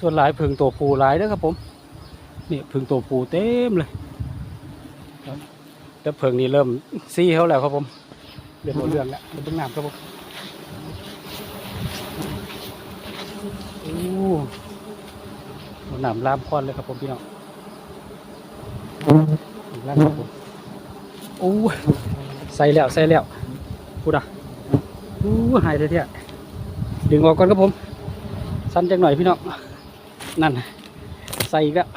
ส่วนหลายพึ่งตัวปูหลายเด้อครับผมนี่พึ่งตัวปูเต็มเลยแต่พึ่งนี่เริ่มซี่เขาแล้วครับผมเรื่องหมดเรื่องแล้วเรื่องน้ำครับผมโอ้เอาน้ำลามคอนเลยครับผมพี่น้องน้ำครับผมโอ้ใส่แล้วใส่แล้วพูดอะโอ้หายเท่ๆดึงออกก่อนครับผมสั้นจังหน่อยพี่น้อง นั่น ใส่อีกแล้ว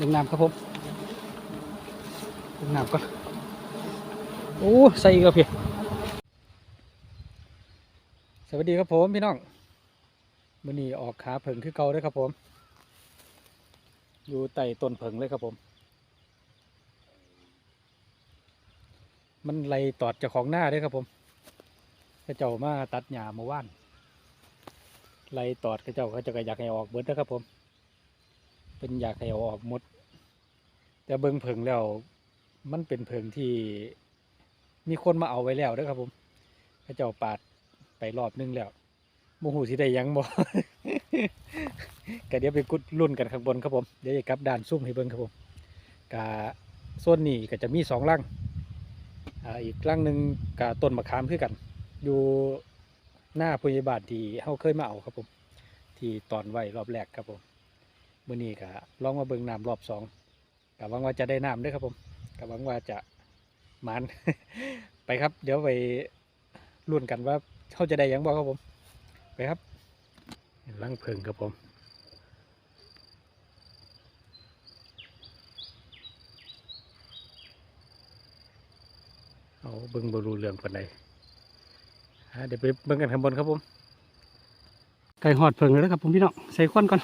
ดึงน้ำครับผมดึงน้ำก่อนโอ้ใส่อีกแล้วพี่สวัสดีครับผมพี่น้องมื่อนี้ออกขาเผิงคือเก่าเด้วยครับผม อยู่ใต้ต้นเผิงเลยครับผม มันไล่ตอดเจ้าของหน้าด้วยครับผมกระเจ้ามาตัดหญ้าเมื่อวานไล่ตอดกระเจ้าเขาเจะก็อยากให้ออกเบิดนะครับผม เป็นอยากให้ออกหมด แต่เบิ่งเพิงแล้วมันเป็นเพิงที่มีคนมาเอาไว้แล้วเด้วยครับผมกระเจ้าปาดไปรอบนึงแล้วโมหูสิได้ยังบ่ก็เดี๋ยวไปกุดรุ่นกันข้างบนครับผม เดี๋ยวจะกลับด่านซุ่มให้เบิ่งครับผมกาส่วนนี้ก็จะมีสองลัง อีกครั้งหนึ่งกับต้นมะขามคือกัน อยู่หน้าพยาบาลที่เฮาเคยมาเอาครับผม ที่ตอนไว้รอบแรกครับผมมื้อนี้ก็ลองมาเบิ่งน้ำรอบสองกับหวังว่าจะได้น้ำด้วยครับผมกับหวังว่าจะหมันไปครับ เดี๋ยวไปลุ้นกันว่าเขาจะได้ยังบ่ครับผม ไปครับลังเพิงครับผม เอาเบิ่งบรูเรื่องปานใดเดี๋ยวไปเบิ่งกันข้างบนครับผมไก่หอดเพิงแล้วครับผมพี่น้องใส่ควันก่อน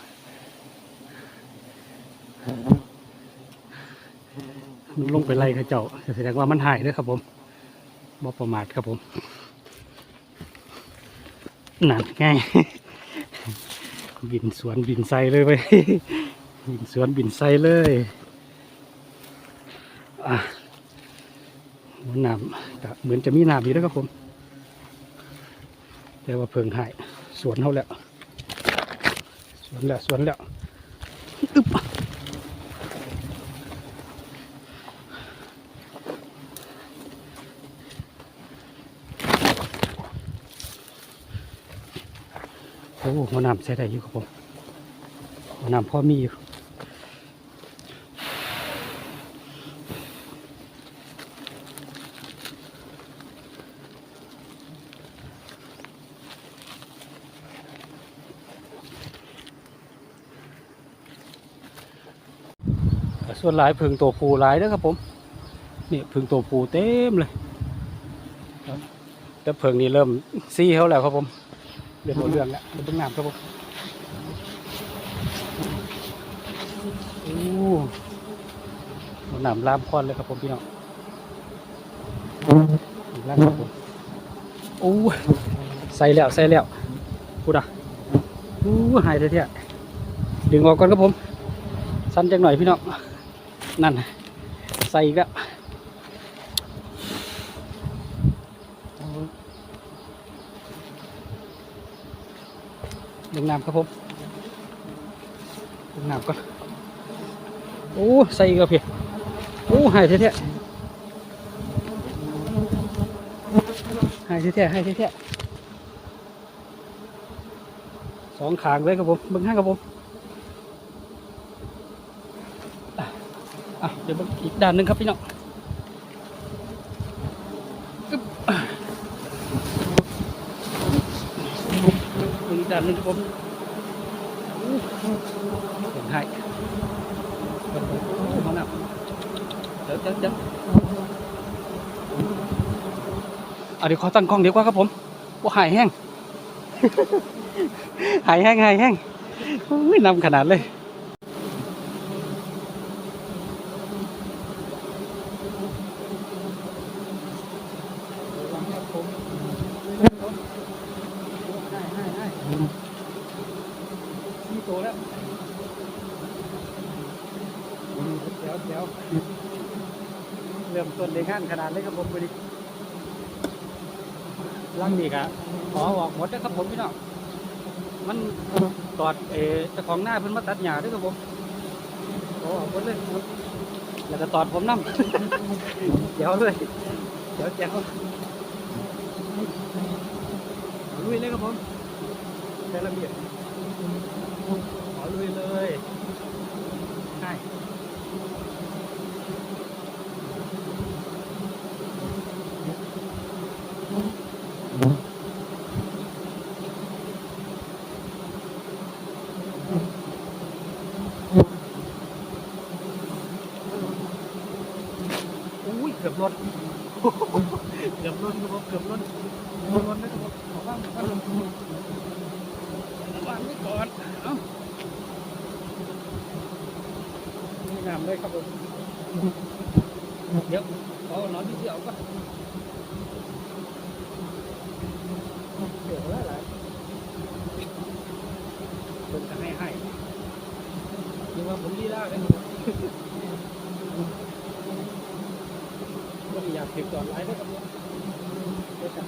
ลงไปไล่เขาเจ้าแสดงว่ามันหายเด้อครับผมบ่ประมาทครับผมนั่นไงบินสวนบินไซเลยไปบินสวนบินไซเลยอะ น้ำก็เหมือนจะมีน้ำอยู่แล้วครับผม แต่ว่าเพิ่งหายสวนเขาแล้วสวนแล้วสวนแล้วอึบโอ้หัวน้ำใช้ได้อยู่ครับผมหัวน้ำพอมีอยู่ ส่วนหลายพึ่งตัวปูหลายเด้อครับผมนี่พึ่งตัวปูเต็มเลยแต่พึ่งนี่เริ่มซี่เขาแล้วครับผมเรื่องหมดเรื่องแล้วเรื่องน้ำครับผมโอ้เอาน้ำลามคอนเลยครับผมพี่น้องน้ำครับผมโอ้ใส่แล้วใส่แล้วพูดอะโอ้หายเท่ๆดึงออกก่อนครับผมสั้นจังหน่อยพี่น้อง นั่น ใส่อีกแล้วดึงน้ำครับผมดึงน้ำก่อนโอ้ใส่อีกแล้วพี่โอ้หายแท้ๆหายแท้ๆหายแท้ๆสองขางเลยครับผมเบึงห้างครับผม อะ เดี๋ยวอีกด้านหนึ่งครับพี่น้องอีกด้านหนึ่งครับผมอู้เห็นให้เบิ่งเบิ่งโอ้มาหนักเดี๋ยวเดี๋ยวเอาเดี๋ยวขอตั้งกล้องเดี๋ยวกว่าครับผมว่าหายแห้ง หายแห้งหายแห้งอุ้ยนำขนาดเลย มีตัวแล้วเดี๋ยวเดี๋ยวเริ่มต้นในงาน ขนาดเล็กครับผมพอดีลังนี่ก็ขอออกหมดนะครับผมพี่น้องมันตอดเออเจ้าของหน้าเพิ่นมาตัดหญ้าด้วยครับผมขอออกหมดเลยครับแล้วก็ตอดผมน้ำเดี๋ยวเลยเดี๋ยวเดี๋ยวลุยเลยครับผมใช้ระเบียบขอลุยเลยใช่ อุ้ยเกือบรถเกือบรถครับเกือบรถเกือบรถนะครับขอบ้างขอบ้างวางไว้ก่อนเอ้านี่นำเลยครับผมเดี๋ยวขอนอนที่เดียวก่อนเดี๋ยวอะไรคนจะให้ให้ยังว่าผมลีลากันอยู่ ก็อยากติดต่อไลน์ได้ครับได้ครับ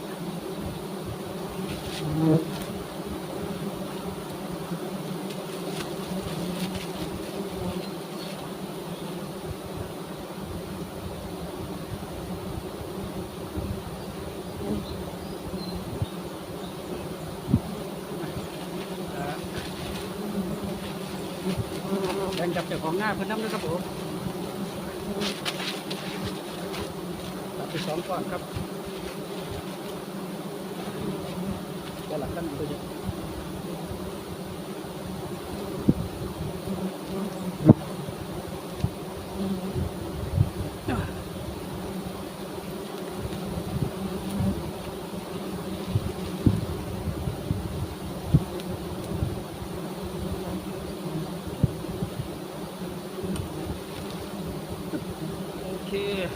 แบ่งจับเจ้าของหน้าเพื่อนน้ำด้วยครับผมตัดไปสองก้อนครับ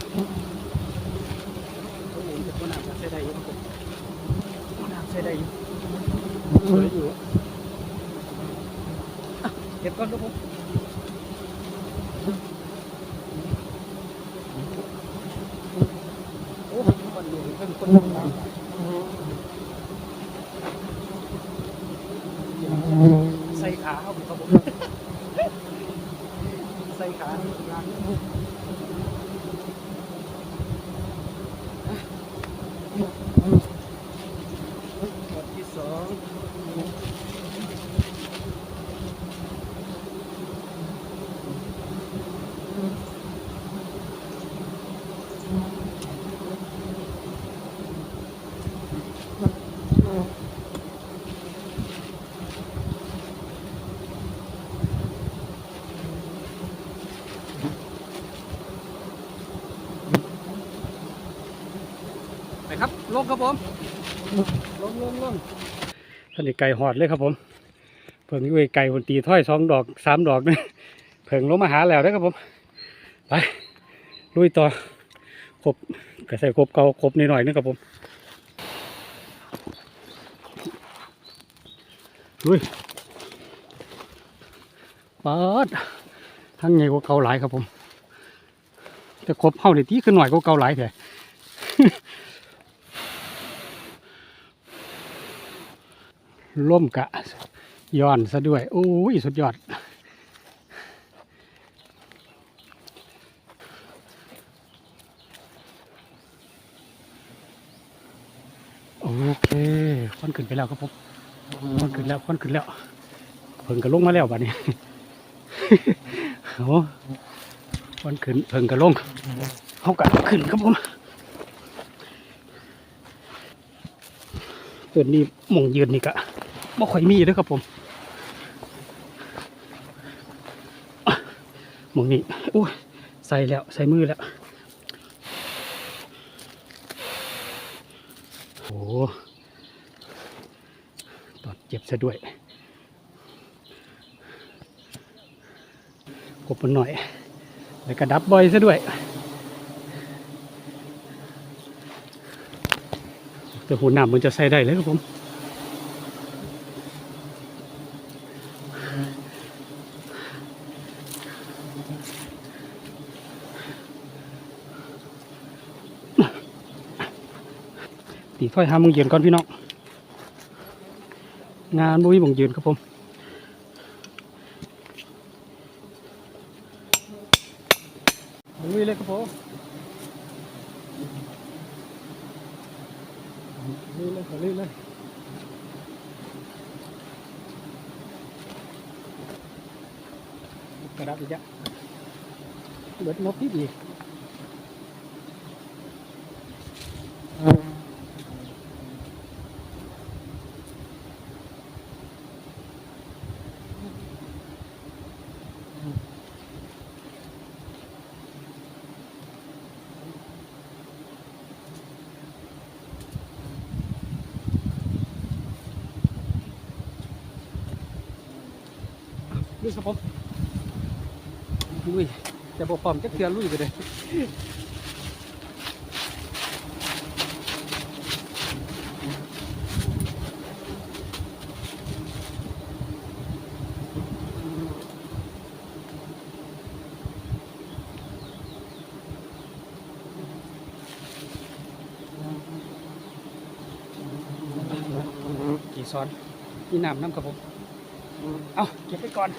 Yeah. งครับผมลงลงลงท่านไก่หอดเลยครับผมเพิ่งอยู่ไก่บนตีถ้อยสองดอกสามดอกนี่เพิ่งลงมาหาแล้วนะครับผมไปลุยต่อครบก็ใส่ครบเกาครบนิดหน่อยนึงครับผมลุยปัดทั้งใหญ่กว่าเกาหลายครับผม แต่ครบเท่านี่ที่ขึ้นหน่อยกว่าเกาหลายแท้ ล่มกะย้อนซะด้วยโอ้ยสุดยอด โอเคควันขึ้นไปแล้วครับผมควันขึ้นแล้วควันขึ้นแล้วเพิ่งก็ลงมาแล้วบัดนี้โอ้ควันขึ้นเพิ่งก็ลงเขากะขึ้นครับผมตัวนี้มองยืนนี่กะ บ่ค่อยมีเด้วยครับผมหมองนี้โอ้ยใส่แล้วใส่มือแล้ว โอ้ตอดเจ็บซะด้วยกบมันหน่อย แล้วก็ดับบ่อยซะด้วยแต่หัวหนามมันจะใส่ได้เลยครับผม ตีถ้อยห้าโมงเย็นก่อนพี่น้องงานบุ้ยมงยืนครับผมลุยเลยครับผมลุยเลยลุยเลยกระดับอีกแล้วเบิดนกพี่อีก ลุยครับผมลุยจะบอกพร้อมจะเกลือลุยไปเลยกี่ซ้อนนี่น้ำน้ำครับผม เอาเก็บไปก่อน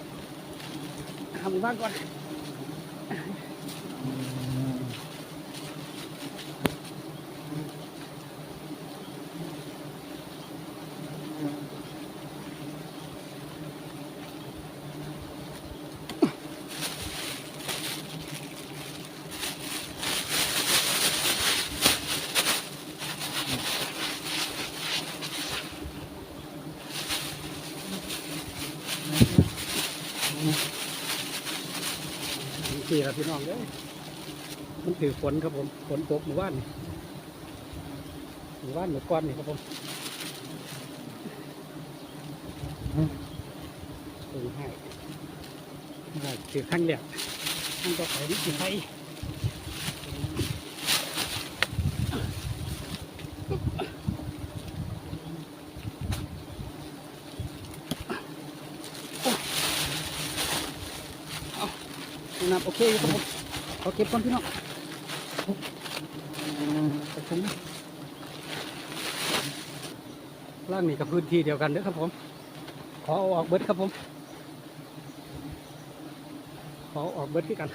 ทำ ครับพี่น้องเด้อมันถือฝนครับผมฝนตกหมู่บ้านนี่หมู่บ้านหมู่ก้อนนี่ครับผมถือให้ได้ถือขั้นเดียวมันก็ไปนี่ถือไป เคอยู่ครับผมขอเก็บก่อนพี่น้องไปชมนะล่างนี่กับพื้นที่เดียวกันเด้อครับผม ขอออกเบิดครับผม ขอออกเบิดที่กัน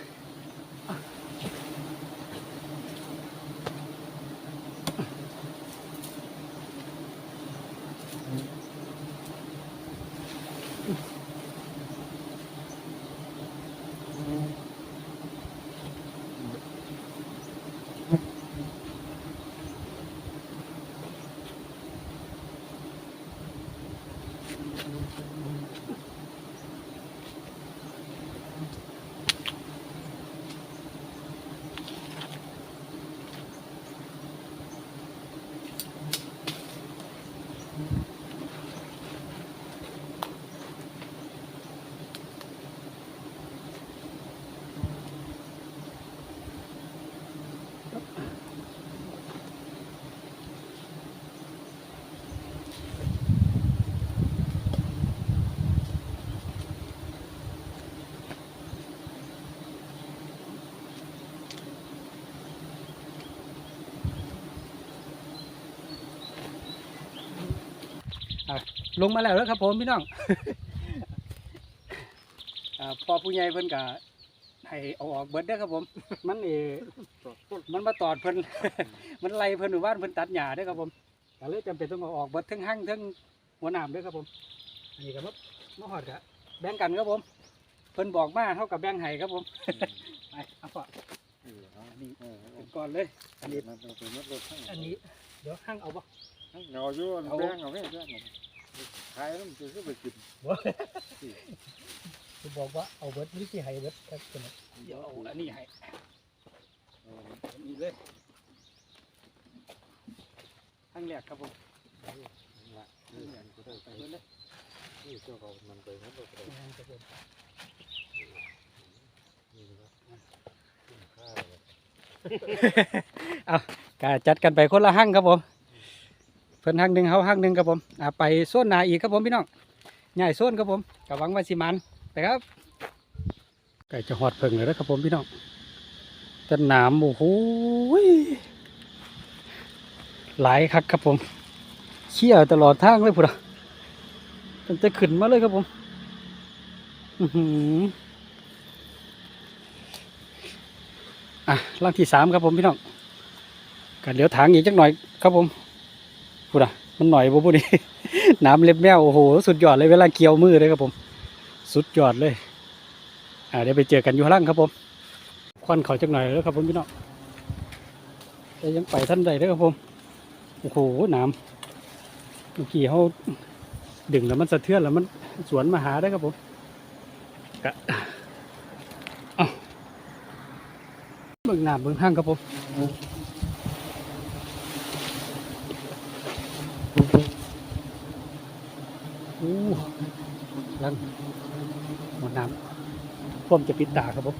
ลงมาแล้วเด้อครับ ผมพี่น้องอ่าพอผู้ใหญ่เพิ่นก็ให้เอาออกเบิดเด้อครับผม มันเอมันมาตอดเพิ่นมันไล่เพิ่นหมู่บ้านเพิ่นตัดหญ้าเด้อครับผมก็เลยจำเป็นต้องเอาออกเบิดทั้งหั่งทั้งหัวหนามเด้อครับผม อันนี้ก็มามาหอดกะแบ่งกันครับผม เพิ่นบอกมาเท่ากับแบ่งให้ครับผมไปเอาก่อนนี่เป็นก่อนเลย อันนี้มันเป็นมัดรถทั้งอันนี้ เดี๋ยวหั่งเอาบ่เงาอยู่แบงเอาแม่แบง ขายแล้วมันจะไปกินคือบอกว่าเอาเบิดวิธีให้เบิดครับเพิ่นน่ะเดี๋ยวเอาอันนี้ให้อันนี้เลยทั้งแรกครับผมนี่อันก็ได้ไปเบิดเลยนี่เจ้าเขามันไปมัดรถเลยงานครับผมนี่นะข้าวเอากาจัดกันไปคนละหั่งครับผม เพิ่นหั่งหนึ่งเฮาหั่งหนึ่งครับผมอ่าไปโซนหนาอีกครับผมพี่น้องใหญ่โซนครับผมกะหวังว่าสิมันไปครับไก่จะหอดเพิ่งเลยนะครับผมพี่น้องจะหนามโอ้โหหลายคักครับผมเชี่ยตลอดทางเลยพุ่นมันจะขึ้นมาเลยครับผมอือะล่างที่สามครับผมพี่น้องกันเดี๋ยวถางอีกจักหน่อยครับผม พุ่นอะมันหน่อยบ่พุ่นนี่น้ำเล็บแมวโอ้โหสุดยอดเลยเวลาเกี่ยวมือเลยครับผม สุดยอดเลยอ่าเดี๋ยวไปเจอกันอยู่ข้างล่างครับผมควันเขาจักหน่อยแล้วครับผมพี่น้องแต่ยังไปท่านใดเด้ครับผมโอ้โหน้ำเมื่อกี้เขาดึงแล้วมันสะเทือนแล้วมันสวนมาหาได้ครับผมกะเอ้าเบิ่งน้ำเบิ่งห้างครับผม อ้ลังหมดน้ำพ่วมจะปิดตาครับผม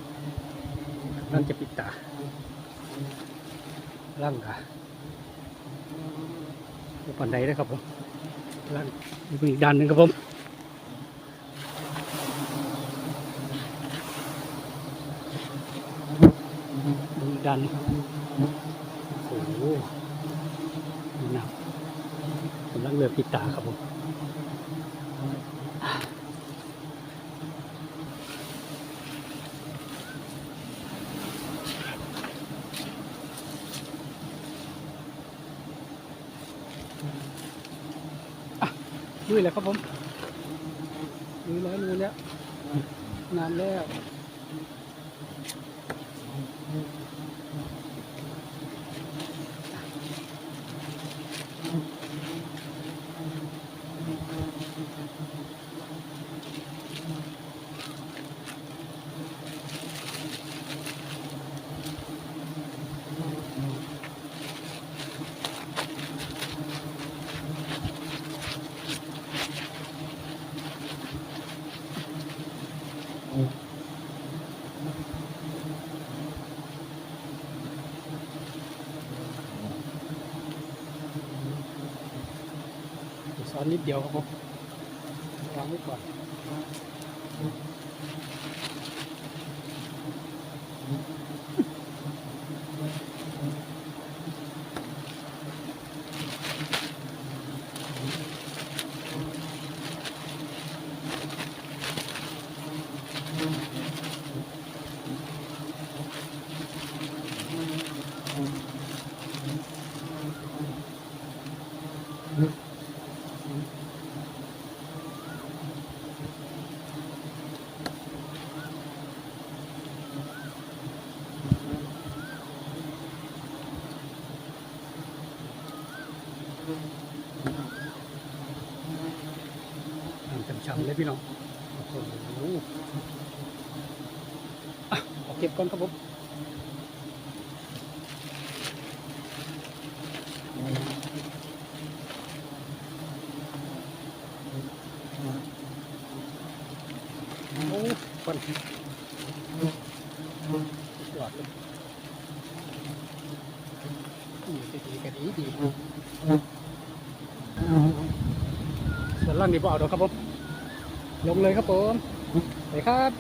ลังจะปิดตาลังค่ะปันไดนะครับผมล่างอีกด้านหนึ่งครับผมดูอีกด้านหนึ่งโอ้โหดูหนัก กำลังเลือกปิดตาครับผมลุยเลยครับผมลุยแล้วลุยแล้วนานแล้ว สอนนิดเดียวครับผมวางไว้ก่อน พี่น้องโอ้เอาเก็บก่อนครับผมโอ้คนยอดเลยนี่จะดีกันดีดีส่วนล่างนี่บ่เอาดอกครับผม ลงเลยครับผมไปครับ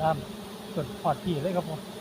ลามจนพอดพี่เลยครับผม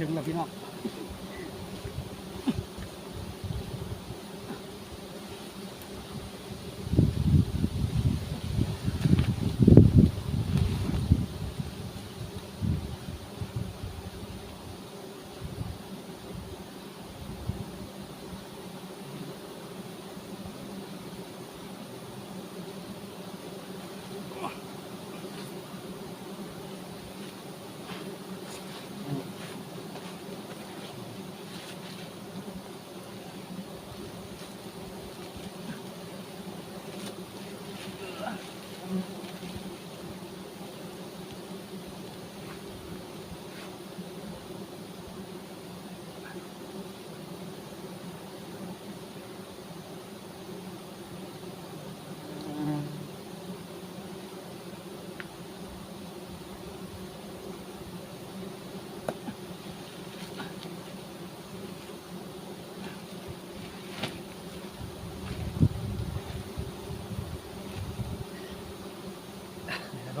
ถึงแล้วพี่น้อง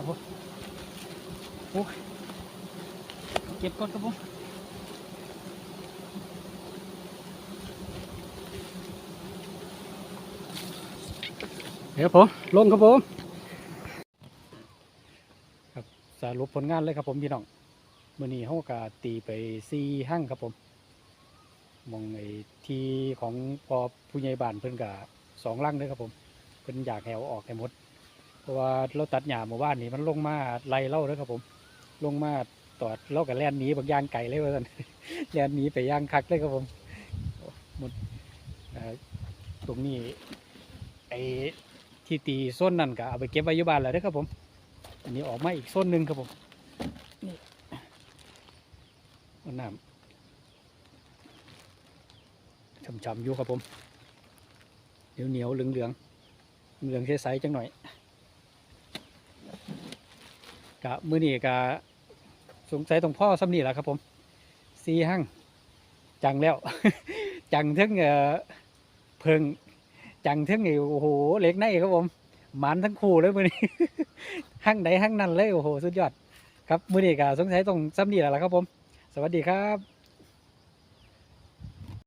ครับผมโอ้เก็บก่อนครับผมเดี๋ยวผมลงครับผมสรุปผลงานเลยครับผมพี่น้องมื่อนี้เขาก็ตีไปซีหั่งครับผมมองไอ้ที่ของพอผู้ใหญ่บ้านเพิ่นกะสองลังเลยครับผม เพิ่นอยากแหวออกให้หมด ราะว่าเราตัดหญ้าหมู่บ้านนี่มันลงมาไล่เล่าเลยครับผม ลงมาตอดเล่ากับแล่นหนีบางย่างไก่เลยว่าซั่นแล่นหนีไปย่างคักเลยครับผมโอ้หมดเอ่อตรงนี้ไอ้ที่ตีส้นนั่นก็เอาไปเก็บไว้อยู่บ้านแล้วเด้อครับผม อันนี้ออกมาอีกโซนหนึ่งครับผมนี่เอาน้ำช่ำๆอยู่ครับผมเหนียวเหนียวๆเหลืองเหลืองๆเหลืองใสๆจังหน่อย กะมือนี่กะสงสัยตรงพ่อซ้ำนี่แหละครับผมซีหั่งจังแล้ว จังทั้งเอ่อเพิงจังทั้งไอโอ้โหเล็กในครับผมหมันทั้งคู่เลยมือนี้หั่งไหนหั่งนั่นเลยโอ้โหสุดยอด ครับมือนี่กะสงสัยตรงซ้ำนี่แหละครับผม สวัสดีครับ